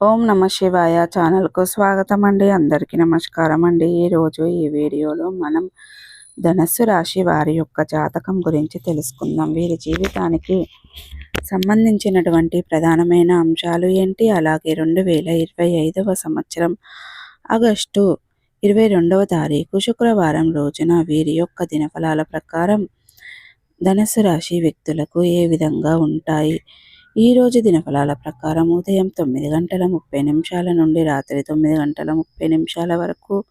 ఓం నమ శివాయ ఛానల్కు స్వాగతం అండి అందరికీ నమస్కారం అండి ఈరోజు ఈ వీడియోలో మనం ధనస్సు రాశి వారి యొక్క జాతకం గురించి తెలుసుకుందాం. వీరి జీవితానికి సంబంధించినటువంటి ప్రధానమైన అంశాలు ఏంటి? అలాగే రెండు వేల ఇరవై ఐదవ సంవత్సరం ఆగస్టు ఇరవై రెండవ తారీఖు శుక్రవారం రోజున వీరి యొక్క దినఫలాల ప్రకారం ధనస్సు రాశి వ్యక్తులకు ఏ విధంగా ఉంటాయి? ఈరోజు దినఫలాల ప్రకారం ఉదయం తొమ్మిది గంటల ముప్పై నిమిషాల నుండి రాత్రి తొమ్మిది గంటల ముప్పై నిమిషాల వరకు.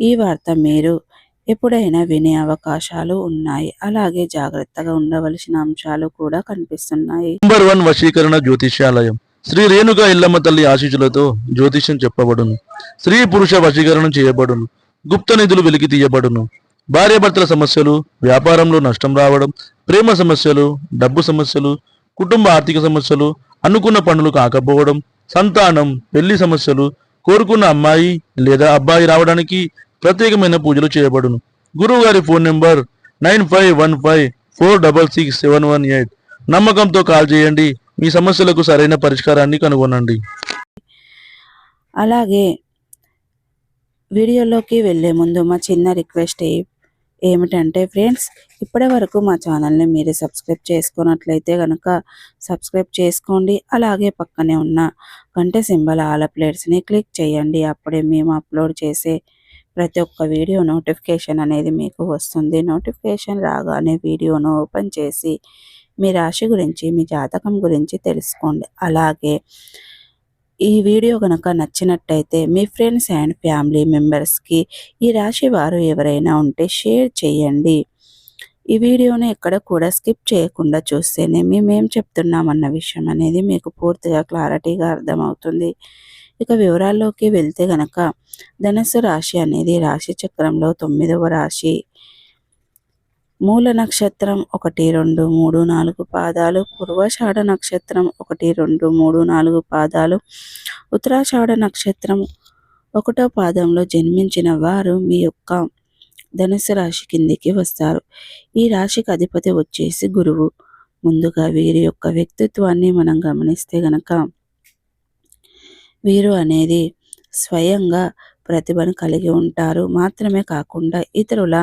ఈ వార్త మీరు ఎప్పుడైనా వినే అవకాశాలు ఉన్నాయి. అలాగే జాగ్రత్తగా ఉండవలసిన అంశాలు కూడా కనిపిస్తున్నాయి. నంబర్ వన్ వశీకరణ జ్యోతిష్యాలయం. శ్రీ రేణుక ఇల్లమ్మ తల్లి ఆశీస్సులతో జ్యోతిష్యం చెప్పబడును. స్త్రీ పురుష వశీకరణం చేయబడును. గుప్త నిధులు వెలికి తీయబడును. భార్యాభర్తల సమస్యలు వ్యాపారంలో నష్టం రావడం ప్రేమ సమస్యలు డబ్బు సమస్యలు కుటుంబ ఆర్థిక సమస్యలు అనుకున్న పనులు కాకపోవడం సంతానం పెళ్ళి సమస్యలు కోరుకున్న అమ్మాయి లేదా అబ్బాయి రావడానికి ప్రత్యేకమైన పూజలు చేయబడును. గురువు గారి phone number nine five one five four double six seven one eight. నమ్మకంతో కాల్ చేయండి మీ సమస్యలకు సరైన పరిష్కారాన్ని కనుగొనండి. అలాగే వీడియోలోకి వెళ్ళే ముందు మా చిన్న రిక్వెస్ట్ ఏ- ఏమిటంటే ఫ్రెండ్స్ ఇప్పటి వరకు మా ఛానల్ని మీరు సబ్స్క్రైబ్ చేసుకున్నట్లయితే కనుక సబ్స్క్రైబ్ చేసుకోండి. అలాగే పక్కనే ఉన్న గంట సింబల్ ఆల ప్లేట్స్ని క్లిక్ చేయండి. అప్పుడే మేము అప్లోడ్ చేసే ప్రతి ఒక్క వీడియో నోటిఫికేషన్ అనేది మీకు వస్తుంది. నోటిఫికేషన్ రాగానే వీడియోను ఓపెన్ చేసి మీ రాశి గురించి మీ జాతకం గురించి తెలుసుకోండి. అలాగే ఈ వీడియో కనుక నచ్చినట్టయితే మీ ఫ్రెండ్స్ అండ్ ఫ్యామిలీ మెంబర్స్కి ఈ రాశి వారు ఎవరైనా ఉంటే షేర్ చేయండి. ఈ వీడియోని ఎక్కడ కూడా స్కిప్ చేయకుండా చూస్తేనే మేమేం చెప్తున్నామన్న విషయం అనేది మీకు పూర్తిగా క్లారిటీగా అర్థమవుతుంది. ఇక వివరాల్లోకి వెళ్తే గనక ధనస్సు రాశి అనేది రాశి చక్రంలో తొమ్మిదవ రాశి. మూల నక్షత్రం ఒకటి రెండు మూడు నాలుగు పాదాలు పూర్వాషాఢ నక్షత్రం ఒకటి రెండు మూడు నాలుగు పాదాలు ఉత్తరాషాఢ నక్షత్రం ఒకటో పాదంలో జన్మించిన వారు మీ యొక్క ధనుసు రాశి కిందికి వస్తారు. ఈ రాశికి అధిపతి వచ్చేసి గురువు. ముందుగా వీరి యొక్క వ్యక్తిత్వాన్ని మనం గమనిస్తే గనక వీరు అనేది స్వయంగా ప్రతిభను కలిగి ఉంటారు. మాత్రమే కాకుండా ఇతరుల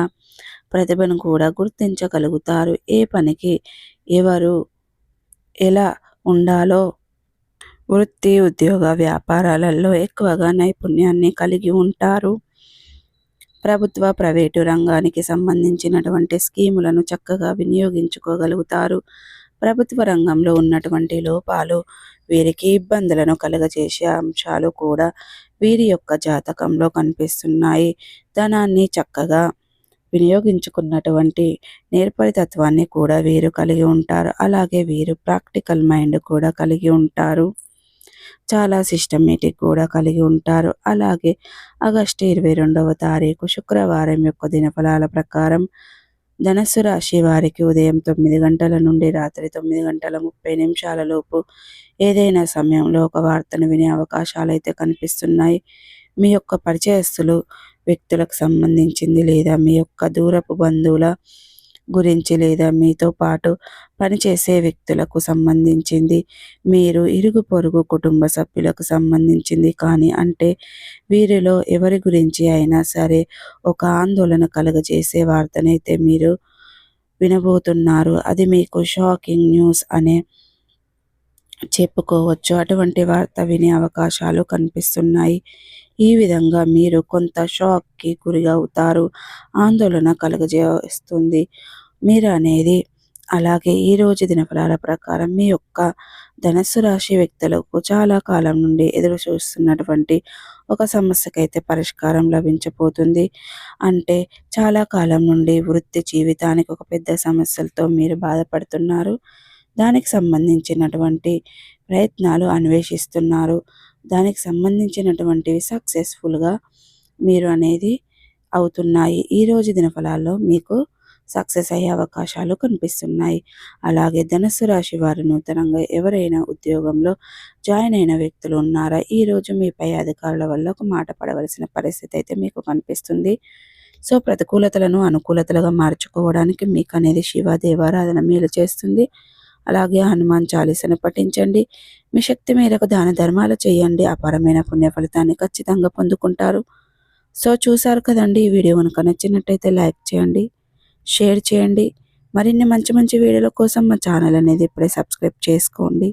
ప్రతిభను కూడా గుర్తించగలుగుతారు. ఏ పనికి ఎవరు ఎలా ఉండాలో వృత్తి ఉద్యోగ వ్యాపారాలలో ఎక్కువగా నైపుణ్యాన్ని కలిగి ఉంటారు. ప్రభుత్వ ప్రైవేటు రంగానికి సంబంధించినటువంటి స్కీములను చక్కగా వినియోగించుకోగలుగుతారు. ప్రభుత్వ రంగంలో ఉన్నటువంటి లోపాలు వీరికి ఇబ్బందులను కలుగజేసే అంశాలు కూడా వీరి యొక్క జాతకంలో కనిపిస్తున్నాయి. ధనాన్ని చక్కగా వినియోగించుకున్నటువంటి నేర్పరితత్వాన్ని కూడా వీరు కలిగి ఉంటారు. అలాగే వీరు ప్రాక్టికల్ మైండ్ కూడా కలిగి ఉంటారు. చాలా సిస్టమేటిక్ కూడా కలిగి ఉంటారు. అలాగే ఆగస్టు ఇరవై రెండవ తారీఖు శుక్రవారం యొక్క దినఫలాల ప్రకారం ధనస్సు రాశి వారికి ఉదయం తొమ్మిది గంటల నుండి రాత్రి తొమ్మిది గంటల ముప్పై నిమిషాల లోపు ఏదైనా సమయంలో ఒక వార్తను వినే అవకాశాలు అయితే కనిపిస్తున్నాయి. మీ యొక్క పరిచయస్తులు వ్యక్తులకు సంబంధించింది లేదా మీ యొక్క దూరపు బంధువుల గురించి లేదా మీతో పాటు పనిచేసే వ్యక్తులకు సంబంధించింది. మీరు ఇరుగు పొరుగు కుటుంబ సభ్యులకు సంబంధించింది కానీ అంటే వీరిలో ఎవరి గురించి అయినా సరే ఒక ఆందోళన కలుగజేసే వార్తనైతే మీరు వినబోతున్నారు. అది మీకు షాకింగ్ న్యూస్ అనే చెప్పుకోవచ్చు. అటువంటి వార్త వినే అవకాశాలు కనిపిస్తున్నాయి. ఈ విధంగా మీరు కొంత షాక్కి గురి అవుతారు ఆందోళన కలుగజేస్తుంది. మీరు అనేది అలాగే ఈ రోజు దినఫలాల ప్రకారం మీ యొక్క ధనస్సు రాశి వ్యక్తులకు చాలా కాలం నుండి ఎదురు చూస్తున్నటువంటి ఒక సమస్యకైతే పరిష్కారం లభించబోతుంది. అంటే చాలా కాలం నుండి వృత్తి జీవితానికి ఒక పెద్ద సమస్యలతో మీరు బాధపడుతున్నారు. దానికి సంబంధించినటువంటి ప్రయత్నాలు అన్వేషిస్తున్నారు. దానికి సంబంధించినటువంటివి సక్సెస్ఫుల్గా మీరు అనేది అవుతున్నాయి. ఈరోజు దినఫలాల్లో మీకు సక్సెస్ అయ్యే అవకాశాలు కనిపిస్తున్నాయి. అలాగే ధనుసు రాశి వారు నూతనంగా ఎవరైనా ఉద్యోగంలో జాయిన్ అయిన వ్యక్తులు ఉన్నారా? ఈరోజు మీ పై అధికారుల వల్ల ఒక మాట పడవలసిన పరిస్థితి అయితే మీకు కనిపిస్తుంది. సో ప్రతికూలతలను అనుకూలతలుగా మార్చుకోవడానికి మీకు అనేది శివ దేవారాధన మేలు చేస్తుంది. అలాగే హనుమాన్ చాలీసను పఠించండి. మీ శక్తి మేరకు దాన ధర్మాలు చేయండి. అపారమైన పుణ్య ఫలితాన్ని ఖచ్చితంగా పొందుకుంటారు. సో చూసారు కదండి ఈ వీడియో కనుక నచ్చినట్టయితే లైక్ చేయండి షేర్ చేయండి. మరిన్ని మంచి మంచి వీడియోల కోసం మా ఛానల్ అనేది ఇప్పుడే సబ్స్క్రైబ్ చేసుకోండి.